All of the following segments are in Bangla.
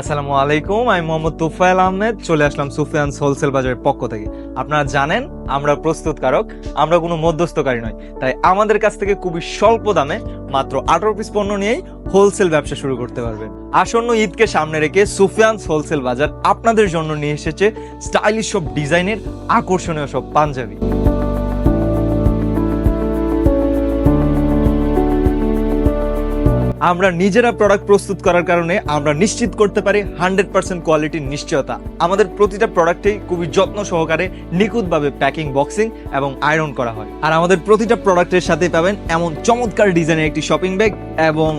আসসালামু আলাইকুম, আমি মোহাম্মদ তুফাইল আহমেদ, চলে আসলাম সুফিয়ান হোলসেল বাজারের পক্ষ থেকে। আপনারা জানেন, আমরা প্রস্তুতকারক, আমরা কোনো মধ্যস্থকারী নয় তাই আমাদের কাছ থেকে খুবই স্বল্প দামে মাত্র আঠারো পিস পণ্য নিয়েই হোলসেল ব্যবসা শুরু করতে পারবেন। আসন্ন ঈদকে সামনে রেখে সুফিয়ানস হোলসেল বাজার আপনাদের জন্য নিয়ে এসেছে স্টাইলিশ সব ডিজাইনের আকর্ষণীয় সব পাঞ্জাবি। আমরা নিজেরা প্রোডাক্ট প্রস্তুত করার কারণে আমরা নিশ্চিত করতে পারি হান্ড্রেড পার্সেন্ট কোয়ালিটির নিশ্চয়তা। আমাদের প্রতিটা প্রোডাক্টেই খুবই যত্ন সহকারে নিখুঁতভাবে প্যাকিং বক্সিং এবং আয়রন করা হয়। আর আমাদের প্রতিটা প্রোডাক্টের সাথে পাবেন এমন চমৎকার ডিজাইনের একটি শপিং ব্যাগ এবং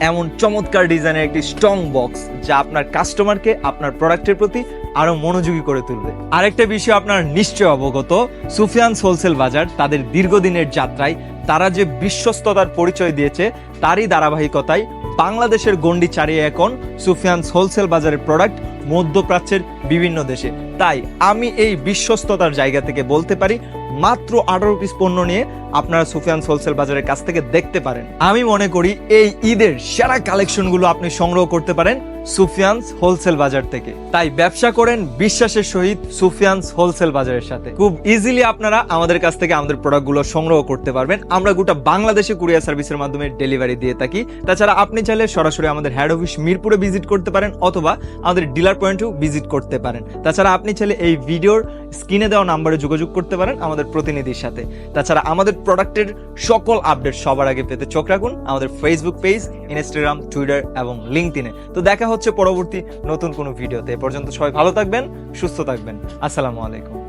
এমন চমৎকার ডিজাইনের একটি স্ট্রং বক্স যা আপনার কাস্টমারকে আপনার প্রোডাক্টের প্রতি আরও মনোযোগী করে তুলবে। আরেকটা বিষয় আপনার নিশ্চয় অবগত সুফিয়ান হোলসেল বাজার তাদের দীর্ঘদিনের যাত্রায় তারা যে বিশ্বস্ততার পরিচয় দিয়েছে তারই ধারাবাহিকতায় বাংলাদেশের গণ্ডি চারিয়ে এখন সুফিয়ান হোলসেল বাজারের প্রোডাক্ট মধ্যপ্রাচ্যের বিভিন্ন দেশে। তাই আমি এই বিশ্বস্ততার জায়গা থেকে বলতে পারি, মাত্র আঠারো পিস পণ্য নিয়ে আপনারা সুফিয়ানস হোলসেল বাজারের কাছ থেকে দেখতে পারেন। আমি মনে করি এই ঈদের সেরা কালেকশনগুলো আপনি সংগ্রহ করতে পারেন সুফিয়ানস হোলসেল বাজার থেকে। তাই ব্যবসা করেন বিশ্বাসের সহিত সুফিয়ানস হোলসেল বাজারের সাথে। খুব ইজিলি আপনারা আমাদের কাছ থেকে আমাদের প্রোডাক্টগুলো সংগ্রহ করতে পারবেন। আমরা গোটা বাংলাদেশে কুরিয়ার সার্ভিসের মাধ্যমে ডেলিভারি দিয়ে থাকি। তাছাড়া আপনি চাইলে সরাসরি আমাদের হেড অফিস মিরপুরে ভিজিট করতে পারেন অথবা আমাদের ডিলার পয়েন্টেও ভিজিট করতে পারেন। তাছাড়া আপনি চাইলে এই ভিডিওর স্ক্রিনে দেওয়া নাম্বারে যোগাযোগ করতে পারেন আমাদের প্রতিনিধির সাথে। তাছাড়া আমাদের প্রোডাক্টের সকল আপডেট সবার আগে পেতে চোখ রাখুন আমাদের ফেসবুক পেজ ইনস্টাগ্রাম টুইটার এবং লিঙ্কডিনে তো দেখা হচ্ছে পরবর্তী নতুন কোনো ভিডিওতে এ পর্যন্ত সবাই ভালো থাকবেন, সুস্থ থাকবেন। আসসালামু আলাইকুম।